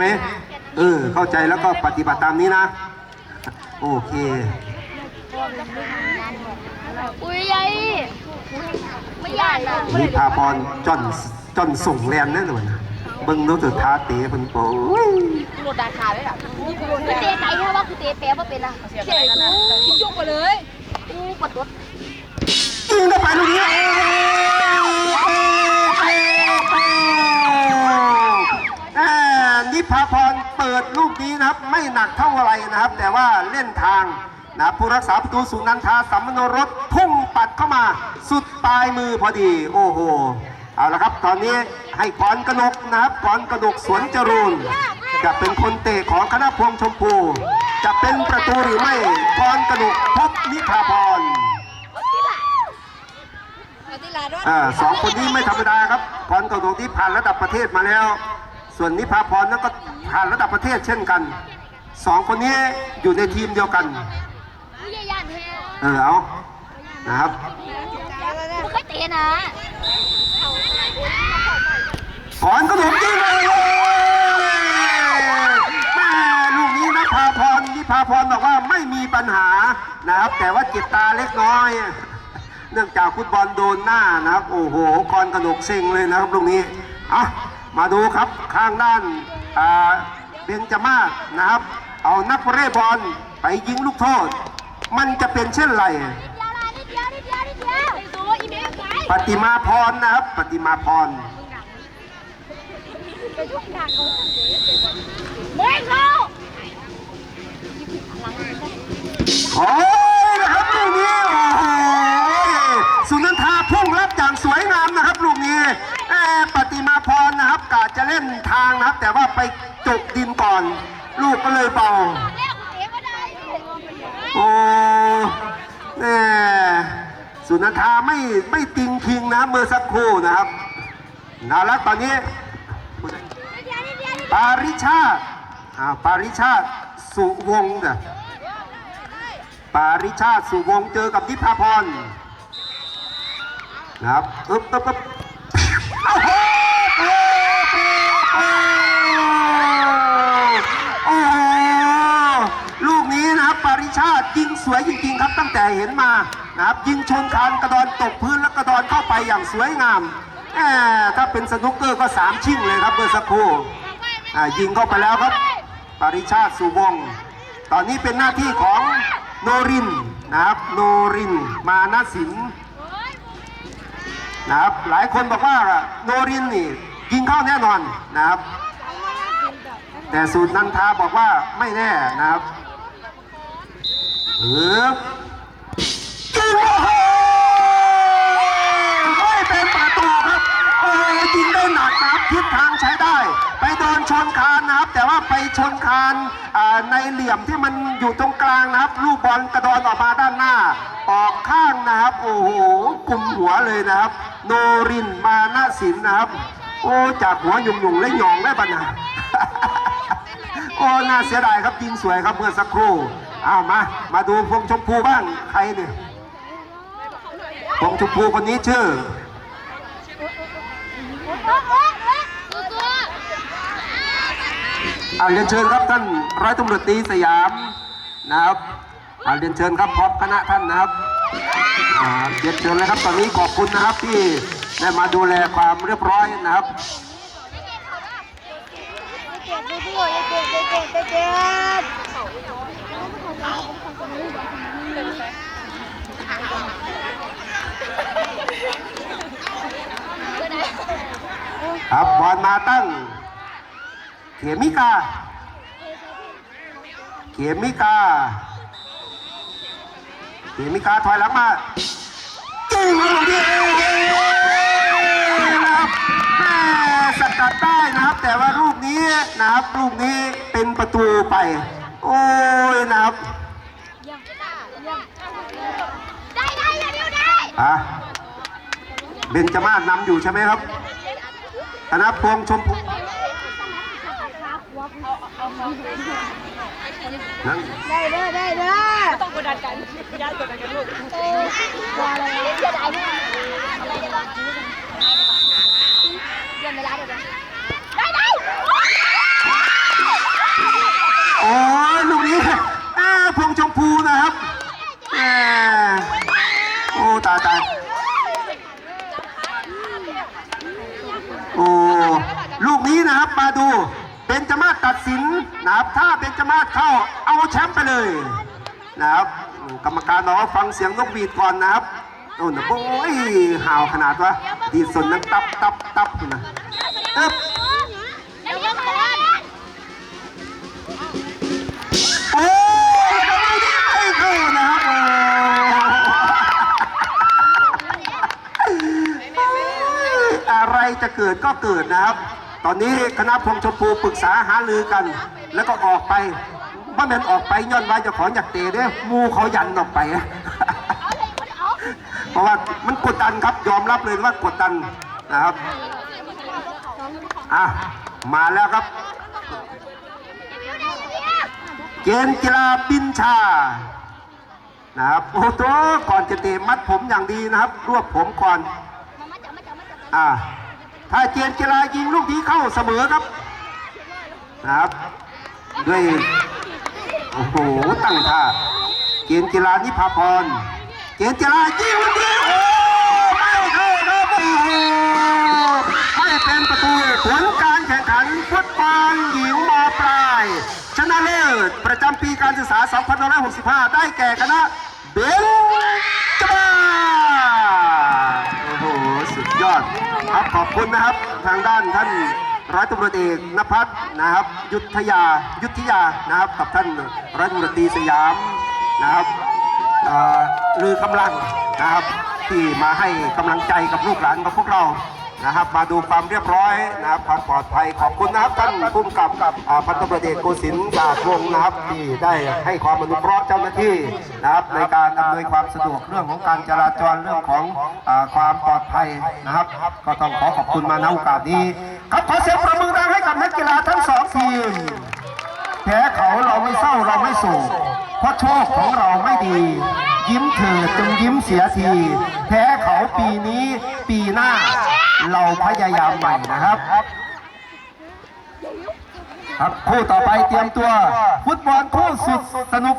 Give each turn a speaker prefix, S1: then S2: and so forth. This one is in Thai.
S1: ไหมเออเข้าใจแล้วก็ปฏิบัติตามนี้นะ โอเค
S2: อุ้ยยายไม่ยากนะ
S1: นี่พาพรจอนจอนส่งแลนแน่นอนนะเบิ้งรู้สึกท้าเตะเป็นโป้ย
S2: โหลดดาคาเลยอะคือเตะใจแค่ว่าคือเตะแปะว่าเป็นอะเฉยกูยกไปเลยกูกดตัว
S1: ยิงเข้าไปลูกนี้ นิพาพรเปิดลูกนี้นะครับ ไม่หนักเท่าไหรนะครับ แต่ว่าเล่นทางนะผู้รักษาประตูสุนันทาสัมมโนรสพุ่งปัดเข้ามา สุดปลายมือพอดี โอ้โหเอาละครับ ตอนนี้ให้กรกนกนะครับกรกนกสวนจรูนจะเป็นคนเตะของคณะพวงชมพู จะเป็นประตูหรือไม่กรกนกพบนิพาพรอ่าสองคนนี้ไม่ธรรมดาครับพรกับดวงที่ผ่านระดับประเทศมาแล้ว ส่วนนิพาพรนั้นก็ผ่านระดับประเทศเช่นกันสองคนนี้อยู่ในทีมเดียวกัน
S2: อุ้ยยานแท้
S1: เออเอานะครับ
S2: ไม่เคยเตะนะ
S1: พรก็ถูกยิงเลยแม่ลูกนี้นภาพรนิพาพรบอกว่าไม่มีปัญหานะครับ แต่ว่าเจ็บตาเล็กน้อย เนื่องจากฟุตบอลโดนหน้านะครับ โอ้โหกรกระดกเซ็งเลยนะครับลูกนี้อะ มาดูครับข้างด้านเบนจามาศนะครับ เอานักวอลเลย์บอลไปยิงลูกโทษ มันจะเป็นเช่นไร
S2: ป
S1: ปฏิมาพรนะครับปฏิมาพร
S2: ไม่เข้า
S1: แต่ว่าไปจกดินก่อน ลูกก็เลยเบา
S2: แล้วกูเตะไม่ได้
S1: โอ้แน่สุนันทาไม่ไม่ติงคิงนะเมื่อสักครู่นะครับนารักตอนนี้
S2: นิดเดียวนิดเดียวนิดเดียว
S1: ปาริชาติอ่าปาริชาติสุวงศ์เนี่ยปาริชาติสุวงศ์เจอกับนิพาพรนะครับอึ๊บอึ๊บอึ๊บโอ้โหโอ้โหลูกนี้นะครับปาริชาติยิงส วยจริงๆครับตั้งแต่เห็นมานะครับยิงชนคานกระดอนตกพื้นแล้วกระดอนเข้าไปอย่างสวยงามแหมถ้าเป็นสนุกเกอร์ก็สามชิ่งเลยครับเมื่อสักครู่ยิงเข้าไปแล้วครับ ปริชาติสุวงศ์ตอนนี้เป็นหน้าที่ของโนรินนะครับโนรินมานสินนะครับหลายคนบอกว่าโนรินนี่ยิงเข้าแน่นอนนะครับ แต่สูตรนันทาบอกว่าไม่แน่นะครับ เออยิงโอ้โหไม่เป็นประตูครับโอ้โหยิงได้หนักนะครับทิศทางใช้ได้ ไปโดนชนคานนะครับ แต่ว่าไปชนคานในเหลี่ยมที่มันอยู่ตรงกลางนะครับ ลูกบอลกระดอนออกมาด้านหน้า ออกข้างนะครับ โอ้โหกลุ่มหัวเลยนะครับ โนรินมานาสินนะครับ โอ้จากหัวหยุ่งๆและหยองได้ปัญหา โอ้น่าเสียดายครับยิงสวยครับเมื่อสักครู่เอามา มาดูพวงชมพูบ้างใครเนี่ยพวงชมพูคนนี้ชื่ออาเรียนเชิญครับท่านร้อยตำรวจตีสยามนะครับอาเรียนเชิญครับพร้อมคณะท่านนะครับเรียนเชิญเลยครับตอนนี้ขอบคุณนะครับที่ได้มาดูแลความเรียบร้อยนะครับ
S2: จ็บตัวตัวเจ็บเจ็บเจ็บเจ็บเจ็บ
S1: ครับบอลมาตั้ง เขมิกา เขมิกา เขมิกาถอยหลังมาจิ้งลูกนี้นะครับแม่สกัดได้นะครับ แต่ว่าลูก นี้นะครับลูกนี้เป็นประตูไป โอ้ยนะครับ
S2: ได้ได้เร็วได้
S1: อะเบนจมาศนำอยู่ใช่ไหมครับคณะพวงชมพูนั่น
S2: ได้เด้อได้เด้อต้องกดดันกันญาติกดดันกันลูกเออว่าอะไรเสียดายมากอะไรได้บ้างเรียนเวลาเดี๋ยว
S1: เป็นจมาศตัดสินนะครับถ้าเป็นจมาศเข้าเอาแชมป์ไปเลยนะครับกรรมการบอกว่าฟังเสียงนกหวีดก่อนนะครับโอ้โหห่าวขนาดวะดีสนนั้นตับตับตับนะอึ๊บ
S2: แล้ยังได้
S1: ไม่เข้านะครับโอ้อะไรจะเกิดก็เกิดนะครับ ตอนนี้คณะพงชมพูปรึกษาหารือกัน แล้วก็ออกไปว่ามันออกไปย้อนว่าเจะขออยากเตะเด้อหมูเขายันออกไป เพราะว่ามันกดดันครับยอมรับเลยว่ากดดันนะครับอะมาแล้วครับ เกณฑ์กีฬาบินชานะครับโอ้โหก่อนจะเตะมัดผมอย่างดีนะครับ รวบผมก่อนอ่า ถ้าเกณฑ์กีฬายิงลูกนี้เข้าเสมอครับนะครับ ด้วยโอ้โหตั้งท่าเกณฑ์กีฬานิพาพรเกณฑ์กีฬายิงลูกนี้โอ้ไม่เข้าครับโอ้โหไม่เป็นประตูผลการแข่งขันฟุตบอลหญิงมปลายชนะเลิศประจำปีการศึกษา 2565 ได้แก่คณะเบนจมาโอ้โหสุดยอด ขอบคุณนะครับทางด้านท่านร้อยตำรวจเอกนภัสนะครับ ยุทธยายุทธยานะครับกับท่านร้อยตำรวจตรีสยามนะครับลือกำลังนะครับที่มาให้กำลังใจกับลูกหลานกับพวกเรา นะครับ มาดูความเรียบร้อยนะครับความปลอดภัยขอบคุณนะครับท่านผู้กำกับพันตำรวจเอกโกศินทร์ศาสตร์วงนะครับที่ได้ให้ความอนุเคราะห์เจ้าหน้าที่นะครับในการอำนวยความสะดวกเรื่องของการจราจรเรื่องของอความปลอดภัยนะครับ ก็ต้องขอขอบคุณมาณโอกาสนี้ครับขอเสียงประมือดังให้กับนักกีฬาทั้งสองทีมแพ้เขาเราไม่เศร้าเราไม่โศกเพราะโชคของเราไม่ดี ยิ้มเถิดจงยิ้มเสียที แพ้เขาปีนี้ปีหน้า เราพยายามใหม่นะครับ ครับคู่ต่อไปเตรียมตัว ฟุตบอลคู่สุดสนุก